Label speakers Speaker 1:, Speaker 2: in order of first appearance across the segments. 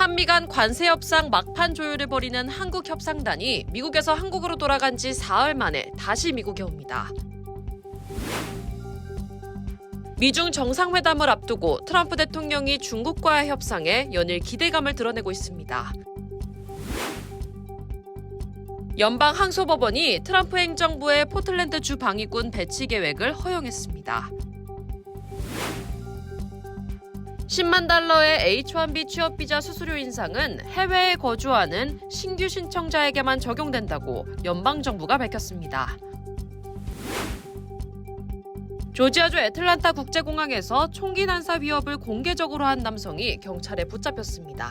Speaker 1: 한미 간 관세 협상 막판 조율을 벌이는 한국 협상단이 미국에서 한국으로 돌아간 지 사흘 만에 다시 미국에 옵니다. 미중 정상회담을 앞두고 트럼프 대통령이 중국과의 협상에 연일 기대감을 드러내고 있습니다. 연방 항소법원이 트럼프 행정부의 포틀랜드 주 방위군 배치 계획을 허용했습니다. 10만 달러의 H1B 취업 비자 수수료 인상은 해외에 거주하는 신규 신청자에게만 적용된다고 연방 정부가 밝혔습니다. 조지아주 애틀란타 국제공항에서 총기 난사 위협을 공개적으로 한 남성이 경찰에 붙잡혔습니다.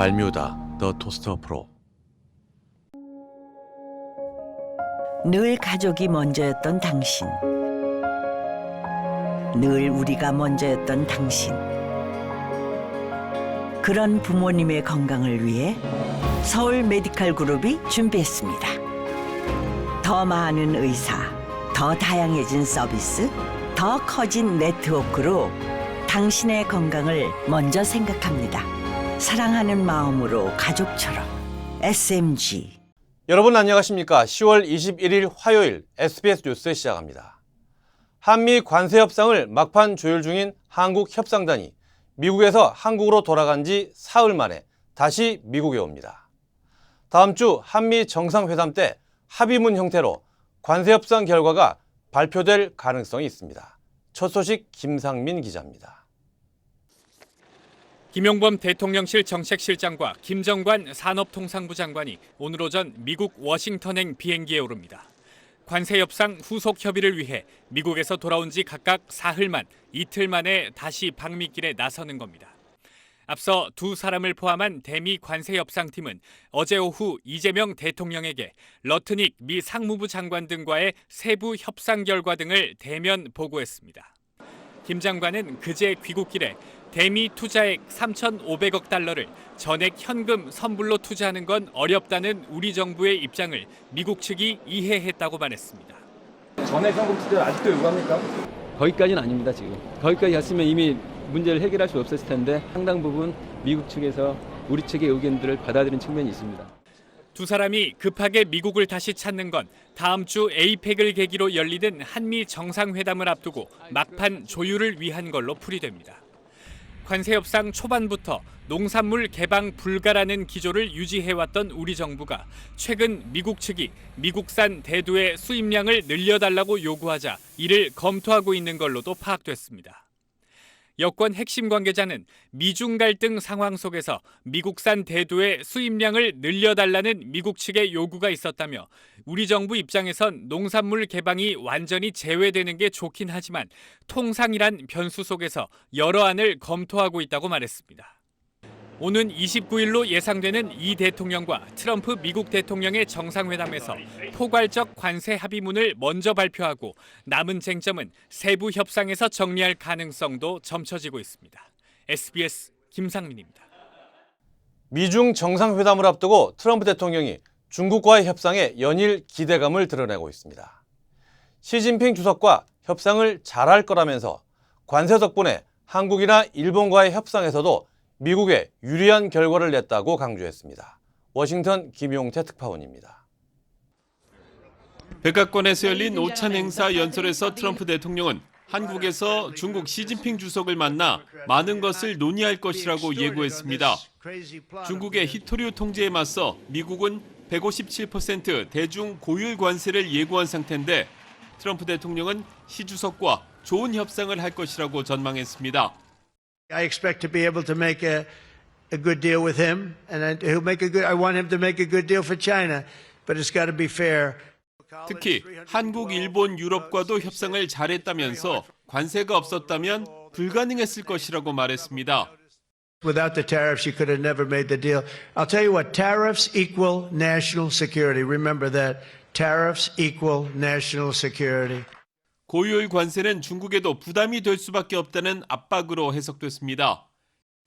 Speaker 2: 발뮤다 더 토스터 프로
Speaker 3: 늘 가족이 먼저였던 당신. 늘 우리가 먼저였던 당신. 그런 부모님의 건강을 위해 서울 메디칼 그룹이 준비했습니다. 더 많은 의사, 더 다양해진 서비스, 더 커진 네트워크로 당신의 건강을 먼저 생각합니다. 사랑하는 마음으로 가족처럼 SMG.
Speaker 2: 여러분 안녕하십니까? 10월 21일 화요일 SBS 뉴스 시작합니다. 한미 관세 협상을 막판 조율 중인 한국 협상단이 미국에서 한국으로 돌아간 지 사흘 만에 다시 미국에 옵니다. 다음 주 한미 정상회담 때 합의문 형태로 관세 협상 결과가 발표될 가능성이 있습니다. 첫 소식 김상민 기자입니다
Speaker 4: 김용범 대통령실 정책실장과 김정관 산업통상부 장관이 오늘 오전 미국 워싱턴행 비행기에 오릅니다. 관세 협상 후속 협의를 위해 미국에서 돌아온 지 각각 사흘만 이틀 만에 다시 방미길에 나서는 겁니다. 앞서 두 사람을 포함한 대미 관세 협상팀은 어제 오후 이재명 대통령에게 러트닉 미 상무부 장관 등과의 세부 협상 결과 등을 대면 보고했습니다. 김 장관은 그제 귀국길에 대미 투자액 3,500억 달러를 전액 현금 선불로 투자하는 건 어렵다는 우리 정부의 입장을 미국 측이 이해했다고 말했습니다.
Speaker 5: 전액 현금 투자 아직도 요구합니까?
Speaker 6: 거기까지는 아닙니다 지금 거기까지 갔으면 이미 문제를 해결할 수 없었을 텐데 상당 부분 미국 측에서 우리 측의 의견들을 받아들인 측면이 있습니다.
Speaker 4: 두 사람이 급하게 미국을 다시 찾는 건 다음 주 에이펙을 계기로 열리는 한미 정상회담을 앞두고 막판 조율을 위한 걸로 풀이됩니다. 관세 협상 초반부터 농산물 개방 불가라는 기조를 유지해왔던 우리 정부가 최근 미국 측이 미국산 대두의 수입량을 늘려달라고 요구하자 이를 검토하고 있는 걸로도 파악됐습니다. 여권 핵심 관계자는 미중 갈등 상황 속에서 미국산 대두의 수입량을 늘려달라는 미국 측의 요구가 있었다며 우리 정부 입장에선 농산물 개방이 완전히 제외되는 게 좋긴 하지만 통상이란 변수 속에서 여러 안을 검토하고 있다고 말했습니다. 오는 29일로 예상되는 이 대통령과 트럼프 미국 대통령의 정상회담에서 포괄적 관세 합의문을 먼저 발표하고 남은 쟁점은 세부 협상에서 정리할 가능성도 점쳐지고 있습니다. SBS 김상민입니다.
Speaker 2: 미중 정상회담을 앞두고 트럼프 대통령이 중국과의 협상에 연일 기대감을 드러내고 있습니다. 시진핑 주석과 협상을 잘할 거라면서 관세 덕분에 한국이나 일본과의 협상에서도 미국에 유리한 결과를 냈다고 강조했습니다. 워싱턴 김용태 특파원입니다.
Speaker 7: 백악관에서 열린 오찬 행사 연설에서 트럼프 대통령은 한국에서 중국 시진핑 주석을 만나 많은 것을 논의할 것이라고 예고했습니다. 중국의 히토류 통제에 맞서 미국은 157% 대중 고율 관세를 예고한 상태인데 트럼프 대통령은 시 주석과 좋은 협상을 할 것이라고 전망했습니다.
Speaker 8: I expect to be able to make a, a good deal with him, and I, he'll make a good. I want him to make a good deal for China, but it's got to be fair.
Speaker 7: 특히 한국, 일본, 유럽과도 협상을 잘했다면서 관세가 없었다면 불가능했을 것이라고 말했습니다.
Speaker 8: Without the tariffs, you could have never made the deal. I'll tell you what, tariffs equal national security. Remember that. Tariffs equal national security.
Speaker 7: 고유의 관세는 중국에도 부담이 될 수밖에 없다는 압박으로 해석됐습니다.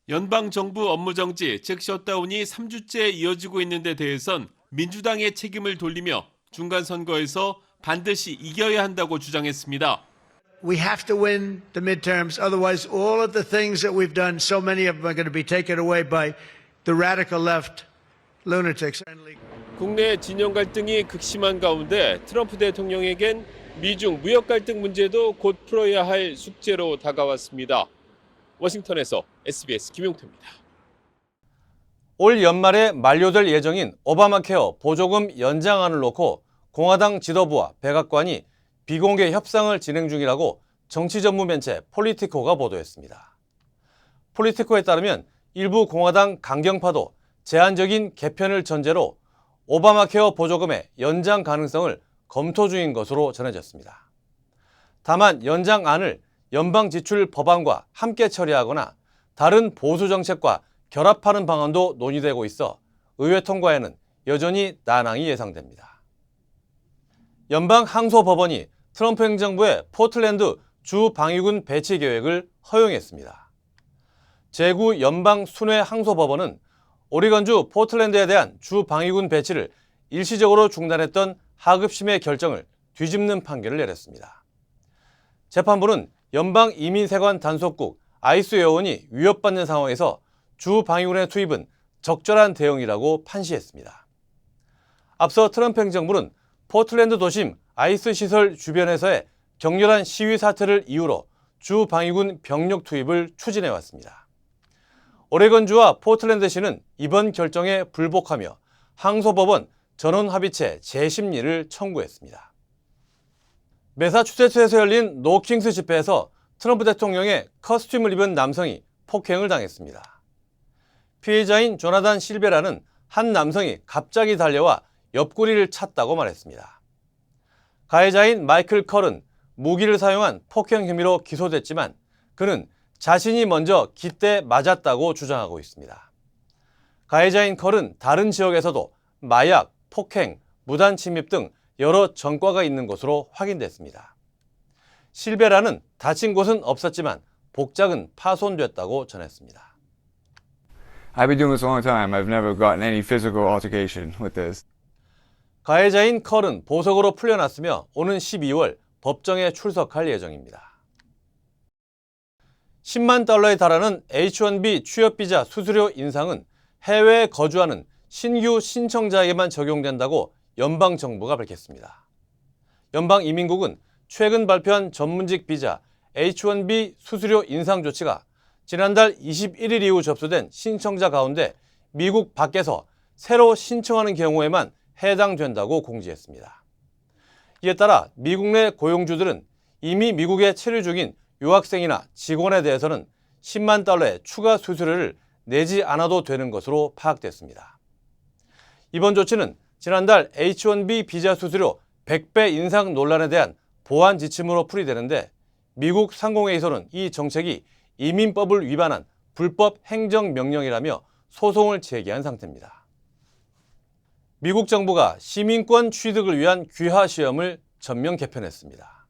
Speaker 7: 연방 정부 업무 정지, 즉 셧다운이 3주째 이어지고 있는 데 대해선 민주당의 책임을 돌리며 중간 선거에서 반드시 이겨야 한다고 주장했습니다.
Speaker 8: We have to win the midterms. Otherwise, all of the things that we've done, so many of them are going to be taken away by the radical left lunatics.
Speaker 7: 국내 진영 갈등이 극심한 가운데 트럼프 대통령에겐 미중 무역 갈등 문제도 곧 풀어야 할 숙제로 다가왔습니다. 워싱턴에서 SBS 김용태입니다.
Speaker 2: 올 연말에 만료될 예정인 오바마 케어 보조금 연장안을 놓고 공화당 지도부와 백악관이 비공개 협상을 진행 중이라고 정치 전문 매체 폴리티코가 보도했습니다. 폴리티코에 따르면 일부 공화당 강경파도 제한적인 개편을 전제로 오바마 케어 보조금의 연장 가능성을 검토 중인 것으로 전해졌습니다. 다만 연장안을 연방 지출 법안과 함께 처리하거나 다른 보수 정책과 결합하는 방안도 논의되고 있어 의회 통과에는 여전히 난항이 예상됩니다. 연방 항소법원이 트럼프 행정부의 포틀랜드 주 방위군 배치 계획을 허용했습니다. 제구 연방 순회 항소법원은 오리건주 포틀랜드에 대한 주 방위군 배치를 일시적으로 중단했던 하급심의 결정을 뒤집는 판결을 내렸습니다. 재판부는 연방 이민세관 단속국 아이스 요원이 위협받는 상황에서 주 방위군의 투입은 적절한 대응이라고 판시했습니다. 앞서 트럼프 행정부는 포틀랜드 도심 아이스 시설 주변에서의 격렬한 시위 사태를 이유로 주 방위군 병력 투입을 추진해 왔습니다. 오레건주와 포틀랜드시는 이번 결정에 불복하며 항소법원 전원 합의체 재심리를 청구했습니다. 메사추세츠에서 열린 노킹스 집회에서 트럼프 대통령의 커스튬을 입은 남성이 폭행을 당했습니다. 피해자인 조나단 실베라는 한 남성이 갑자기 달려와 옆구리를 찼다고 말했습니다. 가해자인 마이클 컬은 무기를 사용한 폭행 혐의로 기소됐지만 그는 자신이 먼저 기대 맞았다고 주장하고 있습니다. 가해자인 컬은 다른 지역에서도 마약, 폭행, 무단 침입 등 여러 전과가 있는 것으로 확인됐습니다. 실베라는 다친 곳은 없었지만 복장은 파손됐다고 전했습니다.
Speaker 9: I've been doing this a long time. I've never gotten any physical altercation with this.
Speaker 2: 가해자인 컬은 보석으로 풀려났으며 오는 12월 법정에 출석할 예정입니다. 10만 달러에 달하는 H-1B 취업 비자 수수료 인상은 해외에 거주하는 신규 신청자에게만 적용된다고 연방 정부가 밝혔습니다. 연방 이민국은 최근 발표한 전문직 비자 H-1B 수수료 인상 조치가 지난달 21일 이후 접수된 신청자 가운데 미국 밖에서 새로 신청하는 경우에만 해당된다고 공지했습니다. 이에 따라 미국 내 고용주들은 이미 미국에 체류 중인 유학생이나 직원에 대해서는 10만 달러의 추가 수수료를 내지 않아도 되는 것으로 파악됐습니다. 이번 조치는 지난달 H-1B 비자 수수료 100배 인상 논란에 대한 보완 지침으로 풀이되는데 미국 상공회의소는 이 정책이 이민법을 위반한 불법 행정명령이라며 소송을 제기한 상태입니다. 미국 정부가 시민권 취득을 위한 귀화 시험을 전면 개편했습니다.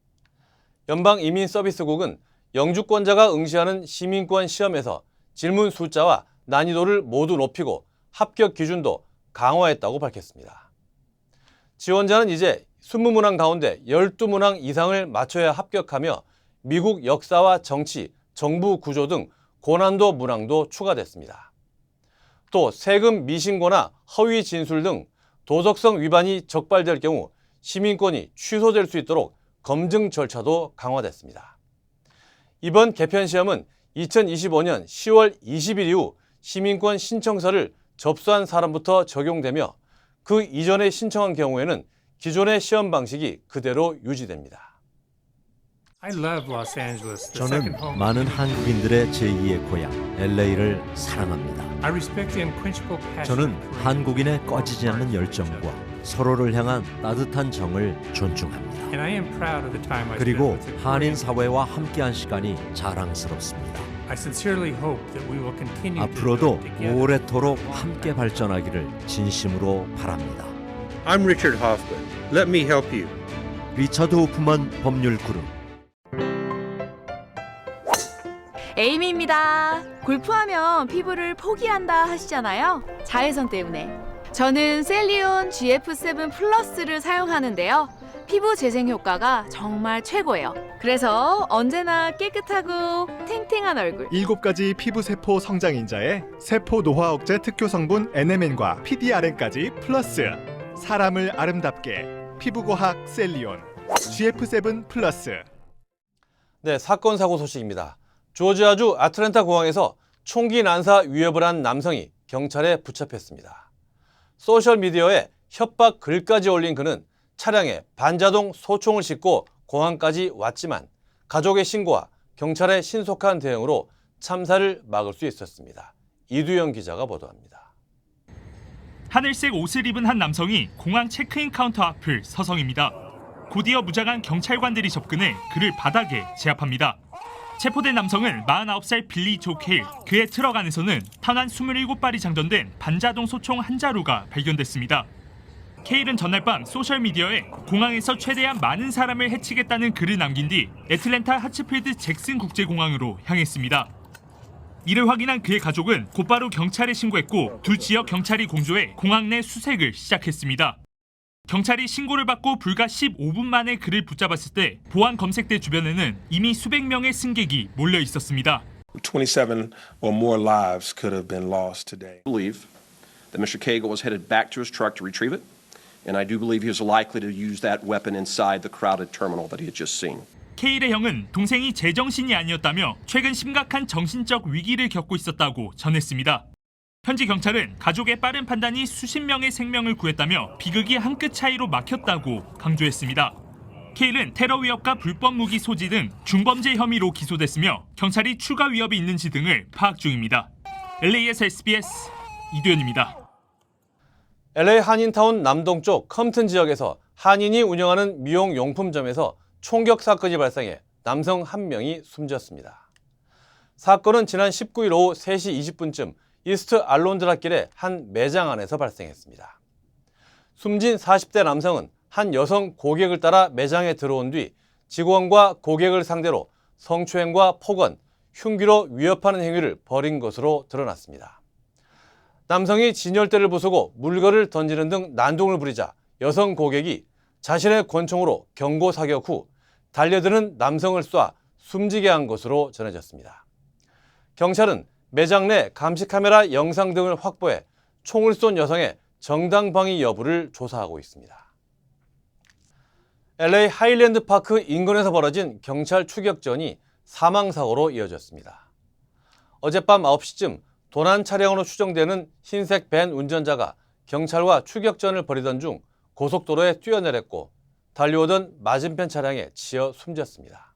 Speaker 2: 연방 이민 서비스국은 영주권자가 응시하는 시민권 시험에서 질문 숫자와 난이도를 모두 높이고 합격 기준도 강화했다고 밝혔습니다. 지원자는 이제 20문항 가운데 12문항 이상을 맞춰야 합격하며 미국 역사와 정치, 정부 구조 등 고난도 문항도 추가됐습니다. 또 세금 미신고나 허위 진술 등 도덕성 위반이 적발될 경우 시민권이 취소될 수 있도록 검증 절차도 강화됐습니다. 이번 개편 시험은 2025년 10월 20일 이후 시민권 신청서를 접수한 사람부터 적용되며 그 이전에 신청한 경우에는 기존의 시험 방식이 그대로 유지됩니다.
Speaker 10: 저는 많은 한국인들의 제2의 고향 LA를 사랑합니다. 저는 한국인의 꺼지지 않는 열정과 서로를 향한 따뜻한 정을 존중합니다. 그리고 한인 사회와 함께한 시간이 자랑스럽습니다. 앞으로도 오래도록 함께 발전하기를 진심으로 바랍니다.
Speaker 11: I'm Richard Hoffman. Let me help you.
Speaker 10: 리처드 호프만 법률 그룹
Speaker 12: 에이미입니다. 골프하면 피부를 포기한다 하시잖아요. 자외선 때문에. 저는 셀리온 GF7 플러스를 사용하는데요. 피부 재생 효과가 정말 최고예요. 그래서 언제나 깨끗하고 탱탱한 얼굴.
Speaker 13: 일곱 가지 피부 세포 성장 인자에 세포 노화 억제 특효 성분 NMN과 PDRN까지 플러스 사람을 아름답게 피부과학 셀리온 GF7 플러스
Speaker 2: 네, 사건 사고 소식입니다. 조지아주 아틀랜타 공항에서 총기 난사 위협을 한 남성이 경찰에 붙잡혔습니다. 소셜 미디어에 협박 글까지 올린 그는 차량에 반자동 소총을 싣고 공항까지 왔지만 가족의 신고와 경찰의 신속한 대응으로 참사를 막을 수 있었습니다. 이두영 기자가 보도합니다.
Speaker 14: 하늘색 옷을 입은 한 남성이 공항 체크인 카운터 앞을 서성입니다. 곧이어 무장한 경찰관들이 접근해 그를 바닥에 제압합니다. 체포된 남성은 49살 빌리 조 케일, 그의 트럭 안에서는 탄환 27발이 장전된 반자동 소총 한 자루가 발견됐습니다. 케일은 전날 밤 소셜미디어에 공항에서 최대한 많은 사람을 해치겠다는 글을 남긴 뒤 애틀랜타 하츠필드 잭슨 국제공항으로 향했습니다. 이를 확인한 그의 가족은 곧바로 경찰에 신고했고 두 지역 경찰이 공조해 공항 내 수색을 시작했습니다. 경찰이 신고를 받고 불과 15분 만에 그를 붙잡았을 때 보안 검색대 주변에는 이미 수백 명의 승객이 몰려 있었습니다.
Speaker 11: 27 or more lives could have been lost today.
Speaker 15: believe that Mr. Cagle was headed back to his truck to retrieve it, and I do believe he was likely to use that weapon inside the crowded terminal that he had just seen.
Speaker 14: 케일의 형은 동생이 제정신이 아니었다며 최근 심각한 정신적 위기를 겪고 있었다고 전했습니다. 현지 경찰은 가족의 빠른 판단이 수십 명의 생명을 구했다며 비극이 한 끗 차이로 막혔다고 강조했습니다. 케일은 테러 위협과 불법 무기 소지 등 중범죄 혐의로 기소됐으며 경찰이 추가 위협이 있는지 등을 파악 중입니다. LA에서 SBS 이도현입니다.
Speaker 2: LA 한인타운 남동쪽 컴튼 지역에서 한인이 운영하는 미용 용품점에서 총격 사건이 발생해 남성 한 명이 숨졌습니다. 사건은 지난 19일 오후 3시 20분쯤 이스트 알론드라 길의 한 매장 안에서 발생했습니다. 숨진 40대 남성은 한 여성 고객을 따라 매장에 들어온 뒤 직원과 고객을 상대로 성추행과 폭언, 흉기로 위협하는 행위를 벌인 것으로 드러났습니다. 남성이 진열대를 부수고 물건을 던지는 등 난동을 부리자 여성 고객이 자신의 권총으로 경고 사격 후 달려드는 남성을 쏴 숨지게 한 것으로 전해졌습니다. 경찰은 매장 내 감시 카메라 영상 등을 확보해 총을 쏜 여성의 정당방위 여부를 조사하고 있습니다. LA 하일랜드 파크 인근에서 벌어진 경찰 추격전이 사망사고로 이어졌습니다. 어젯밤 9시쯤 도난 차량으로 추정되는 흰색 밴 운전자가 경찰과 추격전을 벌이던 중 고속도로에 뛰어내렸고 달려오던 맞은편 차량에 치여 숨졌습니다.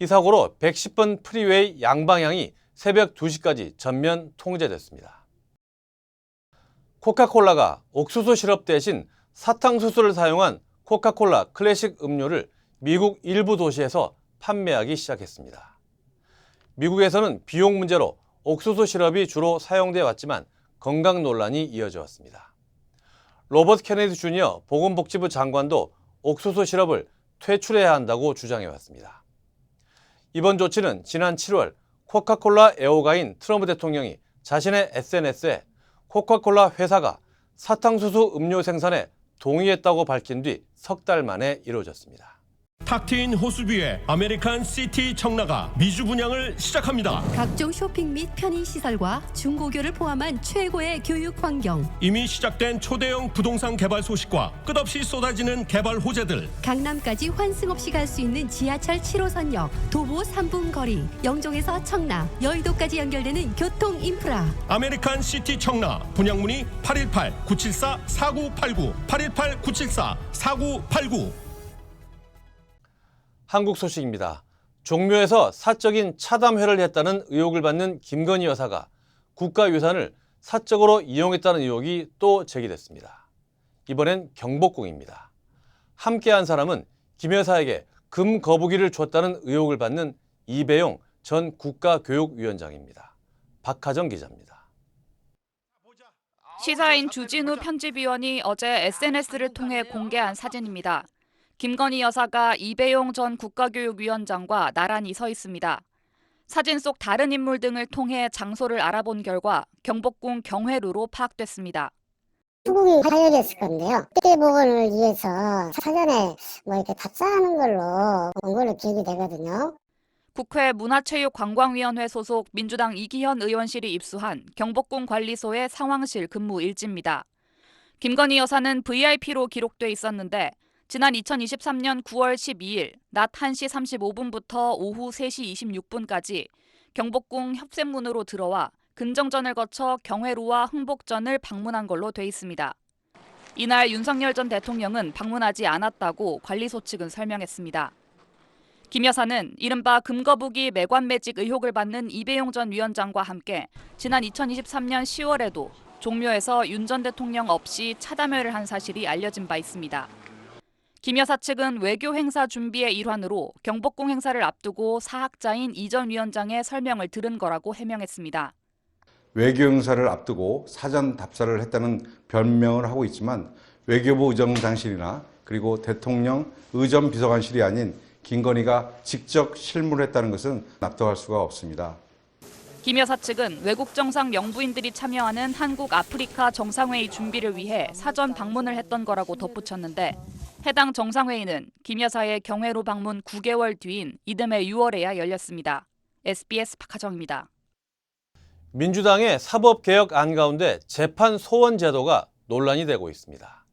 Speaker 2: 이 사고로 110번 프리웨이 양방향이 새벽 2시까지 전면 통제됐습니다. 코카콜라가 옥수수 시럽 대신 사탕수수를 사용한 코카콜라 클래식 음료를 미국 일부 도시에서 판매하기 시작했습니다. 미국에서는 비용 문제로 옥수수 시럽이 주로 사용돼 왔지만 건강 논란이 이어져 왔습니다. 로버트 케네디 주니어 보건복지부 장관도 옥수수 시럽을 퇴출해야 한다고 주장해 왔습니다. 이번 조치는 지난 7월 코카콜라 애호가인 트럼프 대통령이 자신의 SNS에 코카콜라 회사가 사탕수수 음료 생산에 동의했다고 밝힌 뒤 석 달 만에 이루어졌습니다.
Speaker 16: 탁 트인 호수뷰의 아메리칸 시티 청라가 미주 분양을 시작합니다.
Speaker 17: 각종 쇼핑 및 편의 시설과 중고교를 포함한 최고의 교육 환경.
Speaker 16: 이미 시작된 초대형 부동산 개발 소식과 끝없이 쏟아지는 개발 호재들.
Speaker 17: 강남까지 환승 없이 갈 수 있는 지하철 7호선역, 도보 3분 거리, 영종에서 청라, 여의도까지 연결되는 교통 인프라.
Speaker 16: 아메리칸 시티 청라 분양 문의 818-974-4989 818-974-4989
Speaker 2: 한국 소식입니다. 종묘에서 사적인 차담회를 했다는 의혹을 받는 김건희 여사가 국가 유산을 사적으로 이용했다는 의혹이 또 제기됐습니다. 이번엔 경복궁입니다. 함께한 사람은 김 여사에게 금 거북이를 줬다는 의혹을 받는 이배용 전 국가교육위원장입니다. 박하정 기자입니다.
Speaker 18: 시사인 주진우 편집위원이 어제 SNS를 통해 공개한 사진입니다. 김건희 여사가 이배용 전 국가교육위원장과 나란히 서 있습니다. 사진 속 다른 인물 등을 통해 장소를 알아본 결과 경복궁 경회루로 파악됐습니다.
Speaker 19: 수국이 하려졌을 건데요. 그때 복원을 위해서 사전에 뭐 이렇게 답사하는 걸로 온 걸로 기억이 되거든요.
Speaker 18: 국회 문화체육관광위원회 소속 민주당 이기현 의원실이 입수한 경복궁 관리소의 상황실 근무 일지입니다. 김건희 여사는 VIP로 기록돼 있었는데 지난 2023년 9월 12일 낮 1시 35분부터 오후 3시 26분까지 경복궁 협세문으로 들어와 근정전을 거쳐 경회루와 흥복전을 방문한 걸로 돼 있습니다. 이날 윤석열 전 대통령은 방문하지 않았다고 관리소 측은 설명했습니다. 김 여사는 이른바 금거북이 매관 매직 의혹을 받는 이배용 전 위원장과 함께 지난 2023년 10월에도 종묘에서 윤 전 대통령 없이 차담회를 한 사실이 알려진 바 있습니다. 김 여사 측은 외교 행사 준비의 일환으로 경복궁 행사를 앞두고 사학자인 이 전 위원장의 설명을 들은 거라고 해명했습니다.
Speaker 20: 외교 행사를 앞두고 사전 답사를 했다는 변명을 하고 있지만 외교부 의정장실이나 그리고 대통령 의전 비서관실이 아닌 김건희가 직접 실무했다는 것은 납득할 수가 없습니다.
Speaker 18: 김 여사 측은 외국 정상 영부인들이 참여하는 한국 아프리카 정상회의 준비를 위해 사전 방문을 했던 거라고 덧붙였는데 해당 정상회의는 김 여사의 경회로 방문 9개월 뒤인 이듬해 6월에야 열렸습니다. SBS 박하정입니다.
Speaker 2: 민주당의 사법개혁 안 가운데 재판 소원 제도가 논란이 되고 있습니다.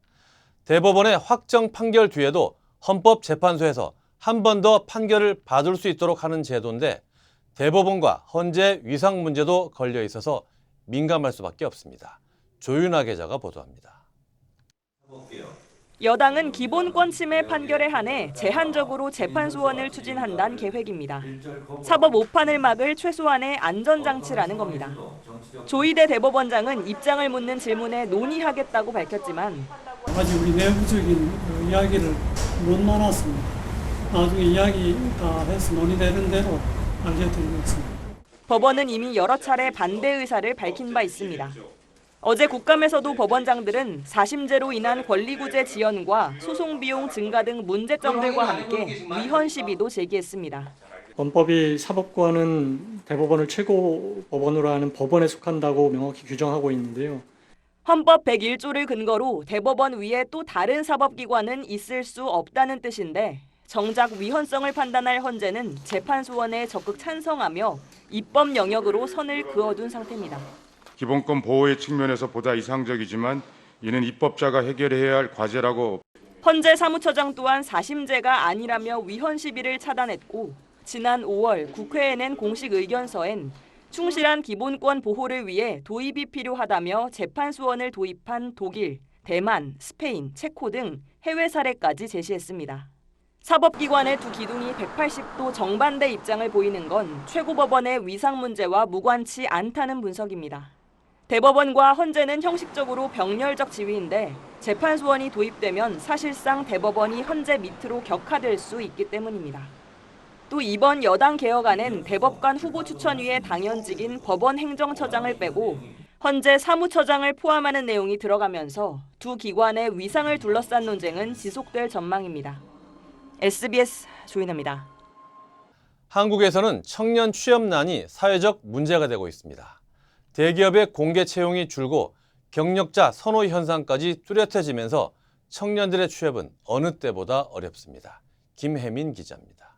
Speaker 2: 대법원의 확정 판결 뒤에도 헌법재판소에서 한 번 더 판결을 받을 수 있도록 하는 제도인데 대법원과 헌재 위상 문제도 걸려 있어서 민감할 수밖에 없습니다. 조윤아 기자가 보도합니다.
Speaker 21: 여당은 기본권 침해 판결에 한해 제한적으로 재판 소원을 추진한다는 계획입니다. 사법 오판을 막을 최소한의 안전장치라는 겁니다. 조희대 대법원장은 입장을 묻는 질문에 논의하겠다고 밝혔지만
Speaker 22: 아직 우리 내부적인 그 이야기를 못 나눴습니다. 나중에 이야기 다 해서 논의되는 대로 알려드리겠습니다.
Speaker 21: 법원은 이미 여러 차례 반대 의사를 밝힌 바 있습니다. 어제 국감에서도 법원장들은 사심제로 인한 권리구제 지연과 소송 비용 증가 등 문제점들과 함께 위헌 시비도 제기했습니다.
Speaker 22: 헌법이 사법권은 대법원을 최고 법원으로 하는 법원에 속한다고 명확히 규정하고 있는데요.
Speaker 21: 헌법 101조를 근거로 대법원 위에 또 다른 사법기관은 있을 수 없다는 뜻인데 정작 위헌성을 판단할 헌재는 재판소원에 적극 찬성하며 입법 영역으로 선을 그어둔 상태입니다.
Speaker 23: 기본권 보호의 측면에서 보다 이상적이지만 이는 입법자가 해결해야 할 과제라고
Speaker 21: 헌재 사무처장 또한 사심제가 아니라며 위헌 시비를 차단했고 지난 5월 국회에 낸 공식 의견서엔 충실한 기본권 보호를 위해 도입이 필요하다며 재판소원을 도입한 독일, 대만, 스페인, 체코 등 해외 사례까지 제시했습니다. 사법기관의 두 기둥이 180도 정반대 입장을 보이는 건 최고법원의 위상 문제와 무관치 않다는 분석입니다. 대법원과 헌재는 형식적으로 병렬적 지위인데 재판 소원이 도입되면 사실상 대법원이 헌재 밑으로 격화될 수 있기 때문입니다. 또 이번 여당 개혁안엔 대법관 후보 추천위의 당연직인 법원 행정처장을 빼고 헌재 사무처장을 포함하는 내용이 들어가면서 두 기관의 위상을 둘러싼 논쟁은 지속될 전망입니다. SBS 조인아입니다.
Speaker 2: 한국에서는 청년 취업난이 사회적 문제가 되고 있습니다. 대기업의 공개 채용이 줄고 경력자 선호 현상까지 뚜렷해지면서 청년들의 취업은 어느 때보다 어렵습니다. 김혜민 기자입니다.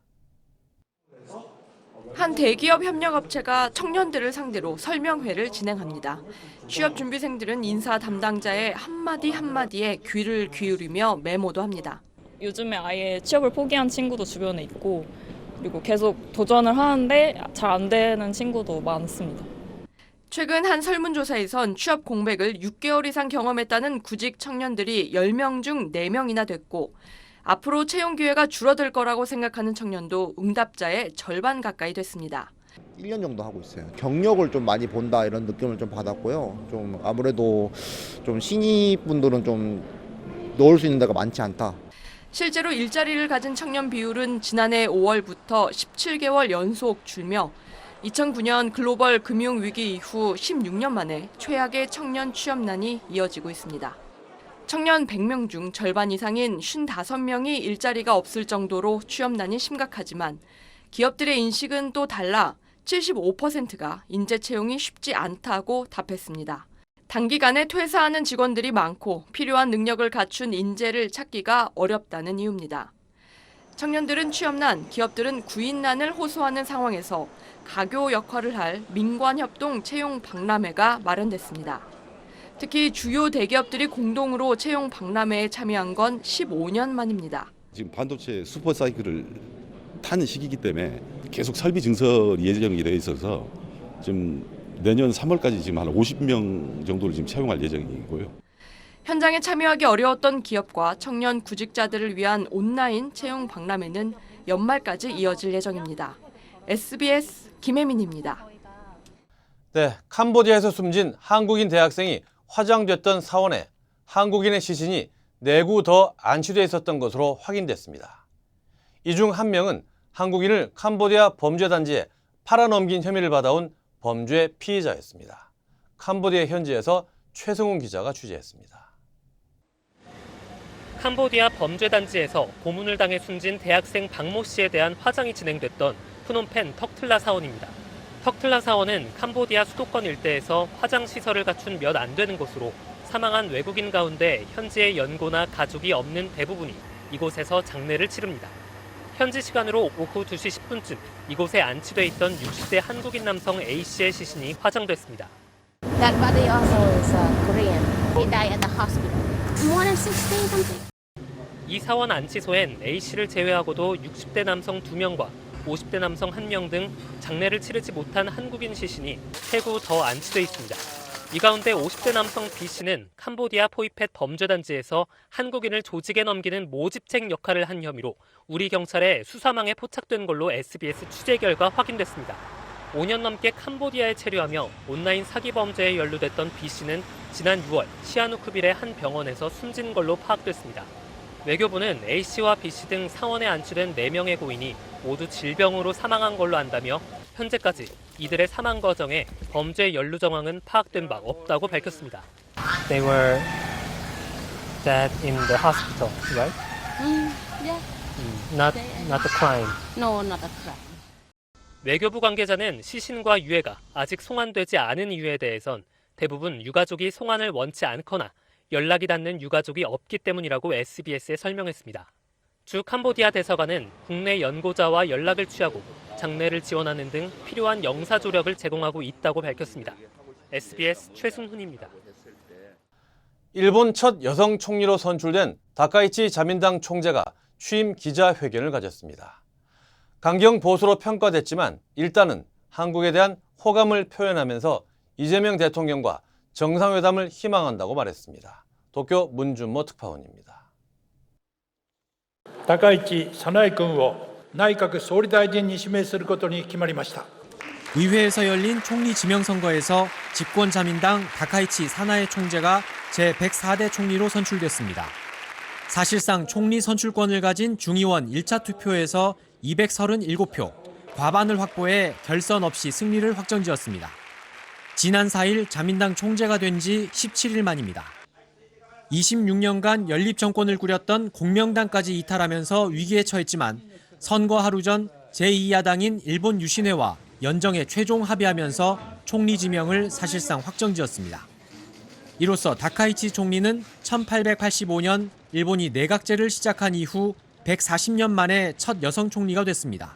Speaker 24: 한 대기업 협력업체가 청년들을 상대로 설명회를 진행합니다. 취업 준비생들은 인사 담당자의 한마디 한마디에 귀를 기울이며 메모도 합니다.
Speaker 25: 요즘에 아예 취업을 포기한 친구도 주변에 있고 그리고 계속 도전을 하는데 잘 안 되는 친구도 많습니다.
Speaker 24: 최근 한 설문조사에선 취업 공백을 6개월 이상 경험했다는 구직 청년들이 10명 중 4명이나 됐고 앞으로 채용 기회가 줄어들 거라고 생각하는 청년도 응답자의 절반 가까이 됐습니다.
Speaker 26: 1년 정도 하고 있어요. 경력을 좀 많이 본다 이런 느낌을 좀 받았고요. 좀 아무래도 좀 신입 분들은 좀 넣을 수 있는 데가 많지 않다.
Speaker 24: 실제로 일자리를 가진 청년 비율은 지난해 5월부터 17개월 연속 줄며 2009년 글로벌 금융 위기 이후 16년 만에 최악의 청년 취업난이 이어지고 있습니다. 청년 100명 중 절반 이상인 55명이 일자리가 없을 정도로 취업난이 심각하지만 기업들의 인식은 또 달라 75%가 인재 채용이 쉽지 않다고 답했습니다. 단기간에 퇴사하는 직원들이 많고 필요한 능력을 갖춘 인재를 찾기가 어렵다는 이유입니다. 청년들은 취업난, 기업들은 구인난을 호소하는 상황에서 가교 역할을 할 민관협동 채용 박람회가 마련됐습니다. 특히 주요 대기업들이 공동으로 채용 박람회에 참여한 건 15년 만입니다.
Speaker 27: 지금 반도체 슈퍼 사이클을 타는 시기이기 때문에 계속 설비 증설이 예정이 되어 있어서 지금 내년 3월까지 지금 한 50명 정도를 지금 채용할 예정이고요.
Speaker 24: 현장에 참여하기 어려웠던 기업과 청년 구직자들을 위한 온라인 채용 박람회는 연말까지 이어질 예정입니다. SBS 김혜민입니다.
Speaker 2: 네, 캄보디아에서 숨진 한국인 대학생이 화장됐던 사원에 한국인의 시신이 내구 더 안치돼 있었던 것으로 확인됐습니다. 이 중 한 명은 한국인을 캄보디아 범죄단지에 팔아넘긴 혐의를 받아온 범죄 피의자였습니다. 캄보디아 현지에서 최승훈 기자가 취재했습니다.
Speaker 28: 캄보디아 범죄단지에서 고문을 당해 숨진 대학생 박모 씨에 대한 화장이 진행됐던 프놈펜 턱틀라 사원입니다. 턱틀라 사원은 캄보디아 수도권 일대에서 화장 시설을 갖춘 몇 안 되는 곳으로 사망한 외국인 가운데 현지의 연고나 가족이 없는 대부분이 이곳에서 장례를 치릅니다. 현지 시간으로 오후 2시 10분쯤 이곳에 안치돼 있던 60대 한국인 남성 A 씨의 시신이 화장됐습니다.
Speaker 29: That body also is uh, Korean. He died at the hospital. More than 16 something.
Speaker 28: 이 사원 안치소엔 A 씨를 제외하고도 60대 남성 2명과 50대 남성 1명 등 장례를 치르지 못한 한국인 시신이 세구 더 안치돼 있습니다. 이 가운데 50대 남성 B 씨는 캄보디아 포이펫 범죄단지에서 한국인을 조직에 넘기는 모집책 역할을 한 혐의로 우리 경찰에 수사망에 포착된 걸로 SBS 취재 결과 확인됐습니다. 5년 넘게 캄보디아에 체류하며 온라인 사기 범죄에 연루됐던 B 씨는 지난 6월 시아누크빌의 한 병원에서 숨진 걸로 파악됐습니다. 외교부는 A 씨와 B 씨 등 사원에 안치된 4명의 고인이 모두 질병으로 사망한 걸로 안다며 현재까지 이들의 사망 과정에 범죄 연루 정황은 파악된 바 없다고 밝혔습니다. They were dead in the hospital, right?
Speaker 29: Mm, yeah.
Speaker 28: Not not the crime.
Speaker 29: No, not a crime.
Speaker 28: 외교부 관계자는 시신과 유해가 아직 송환되지 않은 이유에 대해선 대부분 유가족이 송환을 원치 않거나 연락이 닿는 유가족이 없기 때문이라고 SBS에 설명했습니다. 주 캄보디아 대사관은 국내 연고자와 연락을 취하고 장례를 지원하는 등 필요한 영사 조력을 제공하고 있다고 밝혔습니다. SBS 최순훈입니다.
Speaker 2: 일본 첫 여성 총리로 선출된 다카이치 자민당 총재가 취임 기자회견을 가졌습니다. 강경 보수로 평가됐지만 일단은 한국에 대한 호감을 표현하면서 이재명 대통령과 정상회담을 희망한다고 말했습니다. 도쿄 문준모 특파원입니다.
Speaker 30: 高市早苗君を内閣総理大臣に指名することに決まりました
Speaker 31: 의회에서 열린 총리 지명 선거에서 집권 자민당 다카이치 사나의 총재가 제104대 총리로 선출됐습니다. 사실상 총리 선출권을 가진 중의원 1차 투표에서 237표, 과반을 확보해 결선 없이 승리를 확정지었습니다. 지난 4일 자민당 총재가 된 지 17일 만입니다. 26년간 연립 정권을 꾸렸던 공명당까지 이탈하면서 위기에 처했지만 선거 하루 전 제2야당인 일본 유신회와 연정에 최종 합의하면서 총리 지명을 사실상 확정지었습니다. 이로써 다카이치 총리는 1885년 일본이 내각제를 시작한 이후 140년 만에 첫 여성 총리가 됐습니다.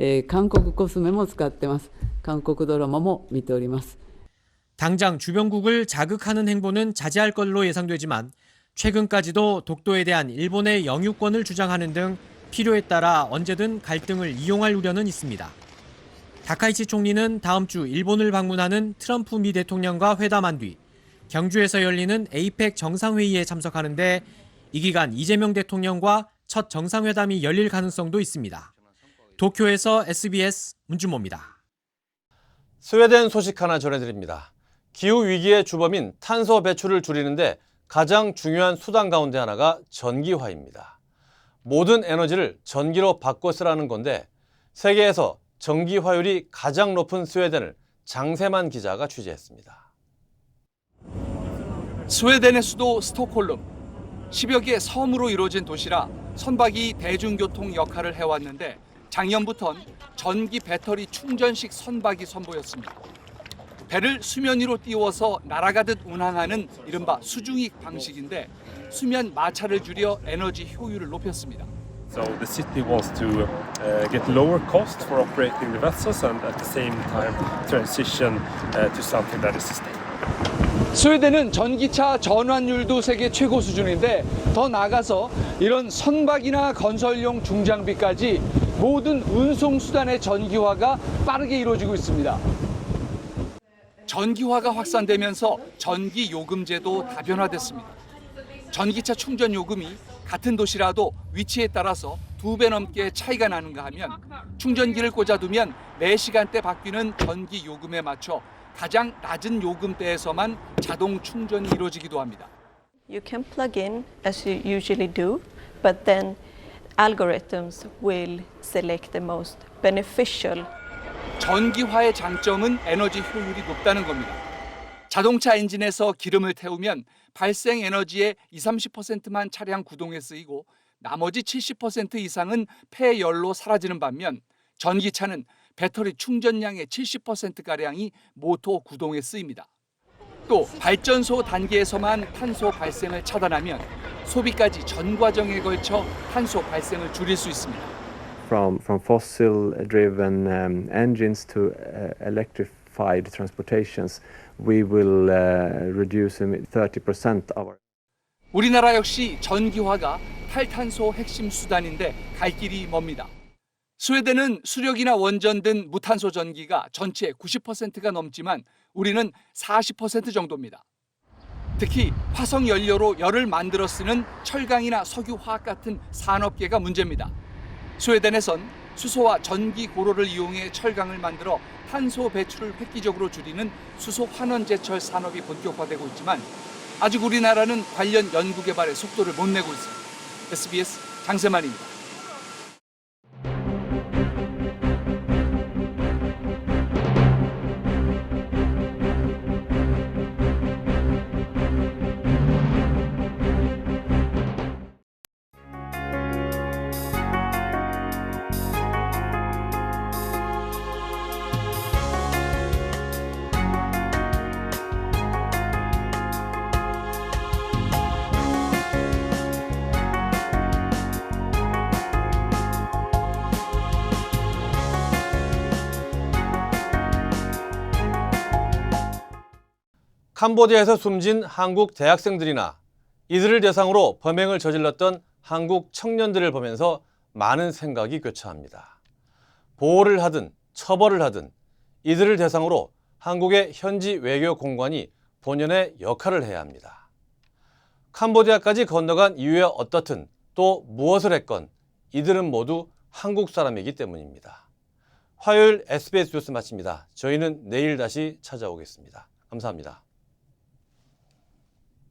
Speaker 32: えー韓国コスメも使ってます。韓国ドラマも見ております。
Speaker 31: 당장 주변국을 자극하는 행보는 자제할 걸로 예상되지만 최근까지도 독도에 대한 일본의 영유권을 주장하는 등 필요에 따라 언제든 갈등을 이용할 우려는 있습니다. 다카이치 총리는 다음 주 일본을 방문하는 트럼프 미 대통령과 회담한 뒤 경주에서 열리는 에이펙 정상회의에 참석하는데 이 기간 이재명 대통령과 첫 정상회담이 열릴 가능성도 있습니다. 도쿄에서 SBS 문준모입니다.
Speaker 2: 스웨덴 소식 하나 전해드립니다. 기후 위기의 주범인 탄소 배출을 줄이는데 가장 중요한 수단 가운데 하나가 전기화입니다. 모든 에너지를 전기로 바꿔 쓰라는 건데 세계에서 전기화율이 가장 높은 스웨덴을 장세만 기자가 취재했습니다.
Speaker 33: 스웨덴의 수도 스톡홀름. 10여 개 섬으로 이루어진 도시라 선박이 대중교통 역할을 해왔는데 작년부턴 전기 배터리 충전식 선박이 선보였습니다. 배를 수면 위로 띄워서 날아가듯 운항하는 이른바 수중익 방식인데 수면 마찰을 줄여 에너지 효율을 높였습니다.
Speaker 34: So the city wants to uh, get lower cost for operating the vessels and at the same time transition uh, to something that is sustainable.
Speaker 33: 스웨덴은 전기차 전환율도 세계 최고 수준인데 더 나아가서 이런 선박이나 건설용 중장비까지 모든 운송 수단의 전기화가 빠르게 이루어지고 있습니다. 전기화가 확산되면서 전기 요금제도 다변화됐습니다. 전기차 충전 요금이 같은 도시라도 위치에 따라서 두 배 넘게 차이가 나는가 하면 충전기를 꽂아두면 매 시간대 바뀌는 전기 요금에 맞춰 가장 낮은 요금대에서만 자동 충전이 이루어지기도 합니다.
Speaker 35: You can plug in as you usually do, but then algorithms will select the most beneficial
Speaker 33: 전기화의 장점은 에너지 효율이 높다는 겁니다. 자동차 엔진에서 기름을 태우면 발생 에너지의 20, 30%만 차량 구동에 쓰이고 나머지 70% 이상은 폐열로 사라지는 반면 전기차는 배터리 충전량의 70%가량이 모터 구동에 쓰입니다. 또 발전소 단계에서만 탄소 발생을 차단하면 소비까지 전 과정에 걸쳐 탄소 발생을 줄일 수 있습니다.
Speaker 36: from from fossil driven um, engines to uh, electrified transportations we will uh, reduce them 30% our
Speaker 33: 우리나라 역시 전기화가 탈탄소 핵심 수단인데 갈 길이 멉니다. 스웨덴은 수력이나 원전 등 무탄소 전기가 전체 90%가 넘지만 우리는 40% 정도입니다. 특히 화석 연료로 열을 만들어 쓰는 철강이나 석유 화학 같은 산업계가 문제입니다. 스웨덴에선 수소와 전기 고로를 이용해 철강을 만들어 탄소 배출을 획기적으로 줄이는 수소 환원 제철 산업이 본격화되고 있지만 아직 우리나라는 관련 연구 개발의 속도를 못 내고 있습니다. SBS 장세만입니다.
Speaker 2: 캄보디아에서 숨진 한국 대학생들이나 이들을 대상으로 범행을 저질렀던 한국 청년들을 보면서 많은 생각이 교차합니다. 보호를 하든 처벌을 하든 이들을 대상으로 한국의 현지 외교 공관이 본연의 역할을 해야 합니다. 캄보디아까지 건너간 이유야 어떻든 또 무엇을 했건 이들은 모두 한국 사람이기 때문입니다. 화요일 SBS 뉴스 마칩니다. 저희는 내일 다시 찾아오겠습니다. 감사합니다.